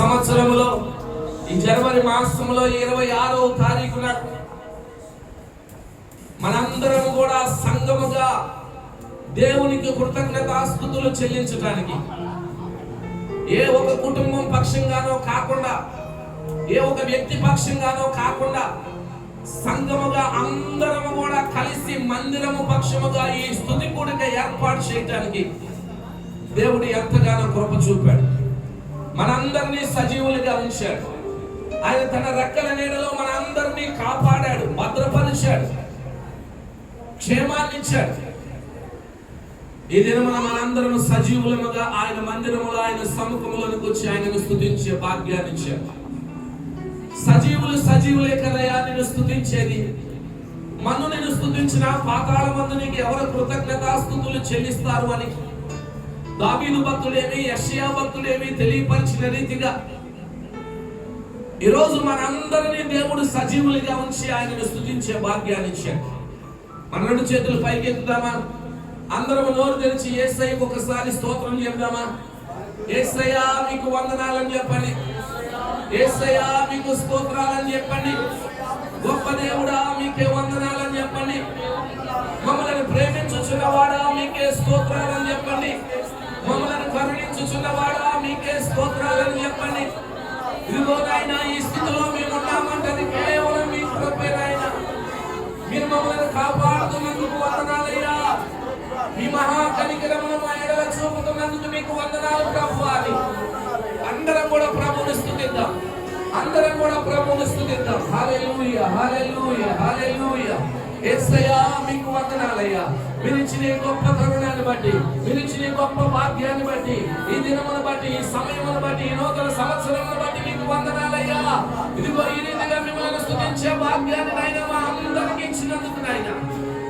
సంవత్సరంలో ఈ జనవరి మాసంలో ఇరవై ఆరవ తారీఖున మనందరం కూడా సంఘముగా దేవునికి కృతజ్ఞతాస్థుతులు చెల్లించడానికి ఏ ఒక కుటుంబం పక్షంగానో కాకుండా ఏ ఒక వ్యక్తి పక్షంగానో కాకుండా సంఘముగా అందరము కూడా కలిసి మందిరము పక్షముగా ఈ స్థుతి కూడిక ఏర్పాటు చేయడానికి దేవుడు ఎంతగానో కృప చూపాడు. మనందరినీ సజీవులుగా ఉంచాడు. ఆయన తన రెక్కల నీడలో మనందరినీ కాపాడాడు భద్రపరిచాడు క్షేమాన్ని ఇచ్చాడు ఈ దినమున మనందరం సజీవులముగా ఆయన మందిరములో ఆయన సముఖములోనికి వచ్చి ఆయనను స్థుతించే భాగ్యాన్ని ఇచ్చాడు సజీవులు సజీవులే కదయా నేను స్థుతించేది మన్ను నేను స్థుతించిన పాతాళ మందు నీకు ఎవరు కృతజ్ఞతాస్థుతులు చెల్లిస్తారు అని దావీదు భక్తుడేమి యషయా భక్తుడేమి తెలియపరిచిన రీతిగా ఈరోజు మనందరినీ దేవుడు సజీవులుగా ఉంచి ఆయనను స్థుతించే భాగ్యాన్ని ఇచ్చాడు. మన రెండు చేతులు పైకెత్తుదామా అందరం నోరు తెరిచి ఏసై ఒకసారి స్తోత్రం చెప్దామా? ఏసయ్యా మీకు వందనాలని చెప్పండి. ఏసయ్యా మీకు స్తోత్రాలని చెప్పండి. గొప్ప దేవుడా మీకే వందనాలని చెప్పండి. మమ్మల్ని ప్రేమించుచున్నవాడా మీకే స్తోత్రాలని చెప్పండి. మమ్మల్ని కరుణించుచున్నవాడా? మీకే స్తోత్రాలని చెప్పండి. ఇదిగో నాయన ఈ స్థితిలో మేము ఉన్నామంటది కేవలం మీ కృపే నాయన. మీరు మమ్మల్ని కాపాడుతున్నందుకు వందనాలయ్యా. మీ మహా కనికరమును మా ఎడల చూపుతున్నందుకు మీకు వందనాలు ప్రభు అని అందరం కూడా ప్రభుని స్థుతిద్దాం. అందరం కూడా ప్రభుని స్థుతిద్దాం. హాలెలూయ హాలెలూయ హాలెలూయ మీకు వందనాలయ్యా. మీరు ఇచ్చిన గొప్ప తరుణాన్ని బట్టి మీరు ఇచ్చిన గొప్ప భాగ్యాన్ని బట్టి ఈ దినమును బట్టి ఈ సమయమును బట్టి ఈ నూతన సంవత్సరమును బట్టి మీకు వందనాలయ్యా. ఇదిగో ఈ రీతిగా మిమ్మల్ని స్థుతించే భాగ్యాన్ని నాయన మా అందరికి ఇచ్చినందుకు నాయన.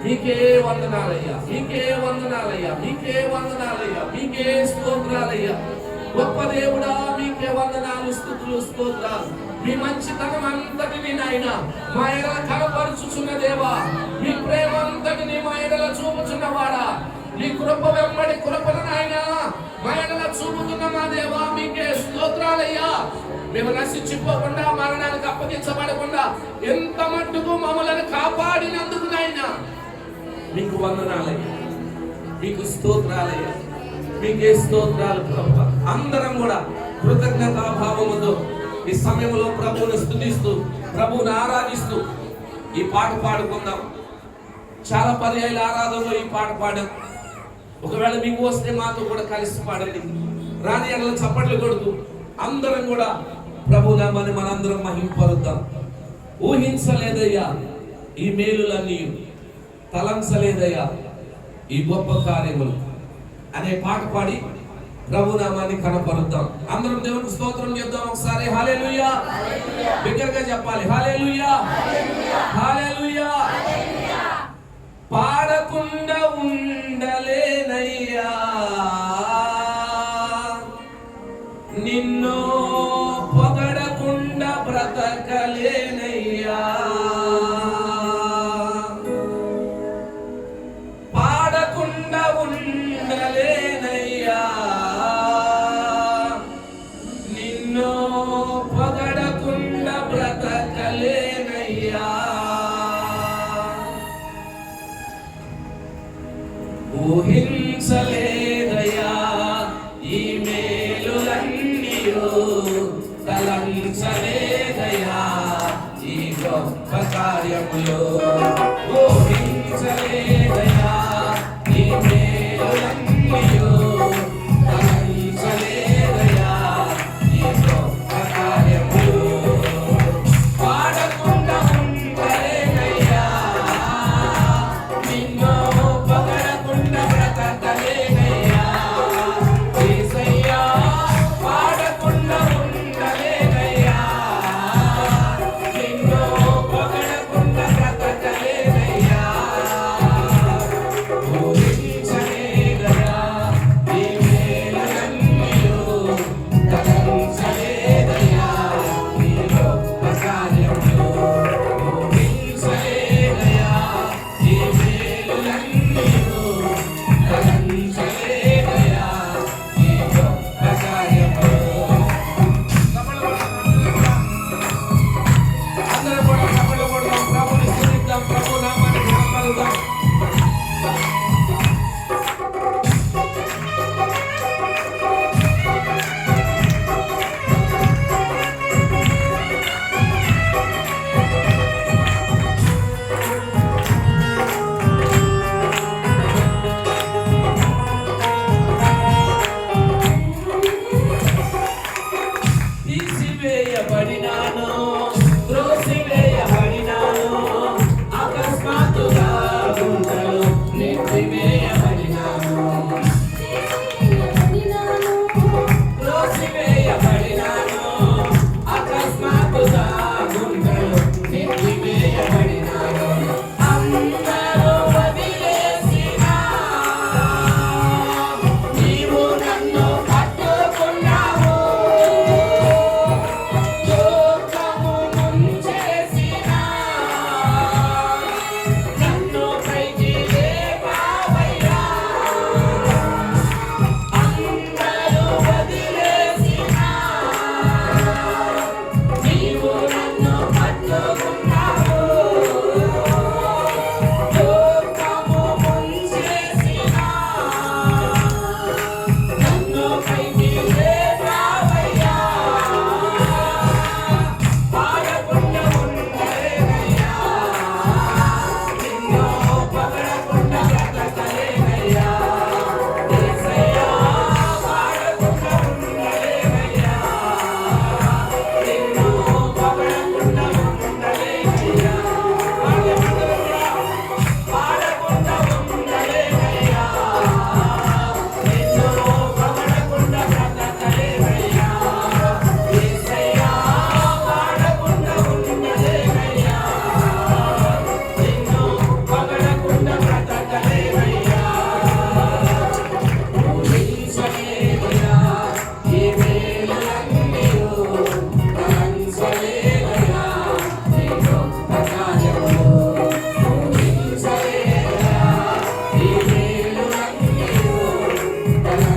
మీకే వందనాలయ్యా మీకే వందనాలయ్యా మీకే వందనాలయ్యా మీకే స్తోత్రాలయ్యా. గొప్ప దేవుడా వందనాలు స్థుతులు స్తోత్రాలు. మీ మంచితనం అంతటిని నాయన మా ఎడల కనపరుచుచున్న దేవా. మీ ప్రేమ అంతటిని మా ఎడల చూపుచున్నవాడా నీ కృప వెంబడి కృపను నాయన మా ఎడల చూపుతున్న మా దేవా. మీకే స్తోత్రాలయ్యా. మేము నశించిపోకుండా మరణానికి అప్పగించబడకుండా ఎంత మట్టుకు మమ్మల్ని కాపాడినందుకు నాయన. మీకు వందనాలయ్యా. మీకు స్తోత్రాలయ్యా. మీకే స్తోత్రాలు ప్రభు. అందరం కూడా కృతజ్ఞతాభావముతో ఈ సమయంలో ప్రభువును స్థుతిస్తూ ప్రభువుని ఆరాధిస్తూ ఈ పాట పాడుకుందాం. చాలా పర్యాయాల ఆరాధనలో ఈ పాట పాడాం. ఒకవేళ మీకు వస్తే మాతో కూడా కలిసి పాడండి. రాని అట్లా చప్పట్లు కొడుతూ అందరం కూడా ప్రభు నామాన్ని మనందరం మహింపరుద్దాం. ఊహించలేదయ్యా ఈ మేలులన్నీ తలంచలేదయ్యా ఈ గొప్ప కార్యములు. అనే పాట పాడి ప్రభు నామాన్ని కనపరుద్దాం. అందరం దేవునికి స్తోత్రం చేద్దాం ఒకసారి. హాలేలుయా బిగ్గరగా చెప్పాలి. Hallelujah hallelujah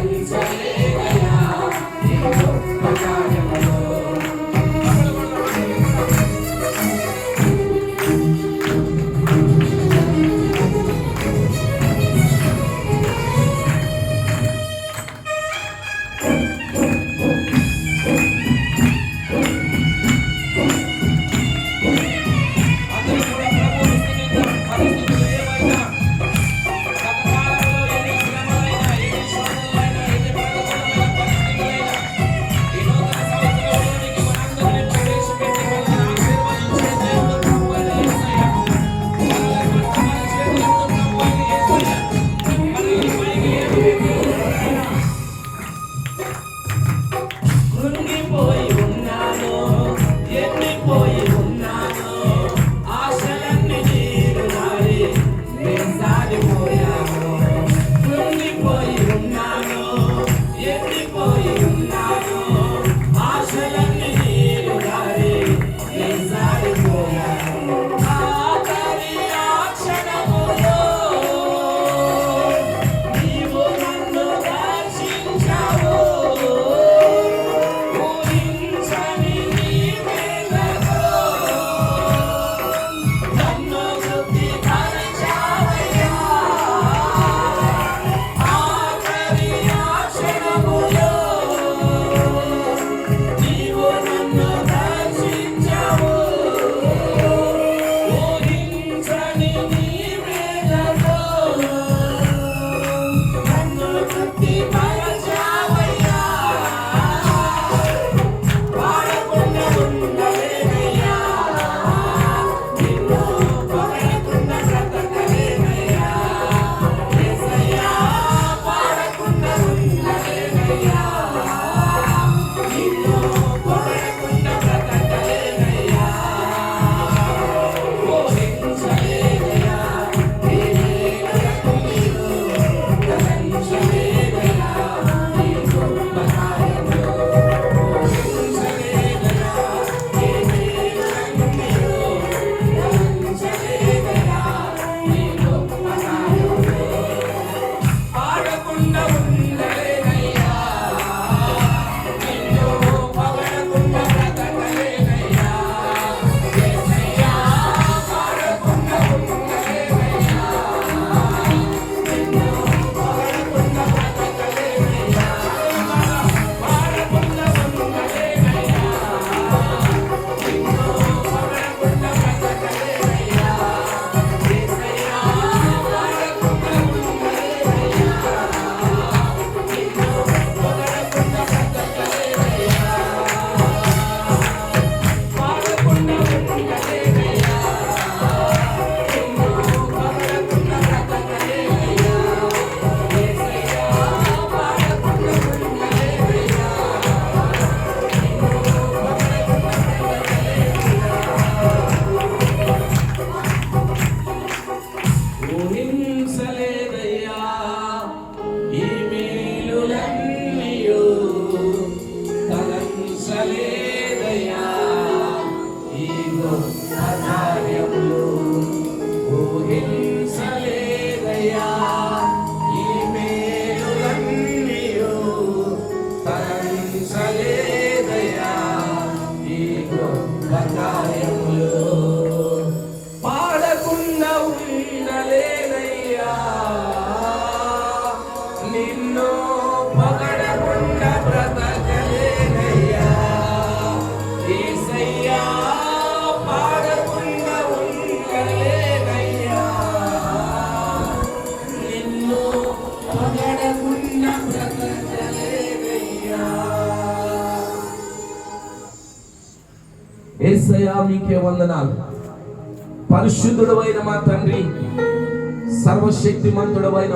Jesus. యేసయ్యా మీకే వందనాలు. పరిశుద్ధుడు అయిన మా తండ్రి సర్వశక్తిమంతుడు అయిన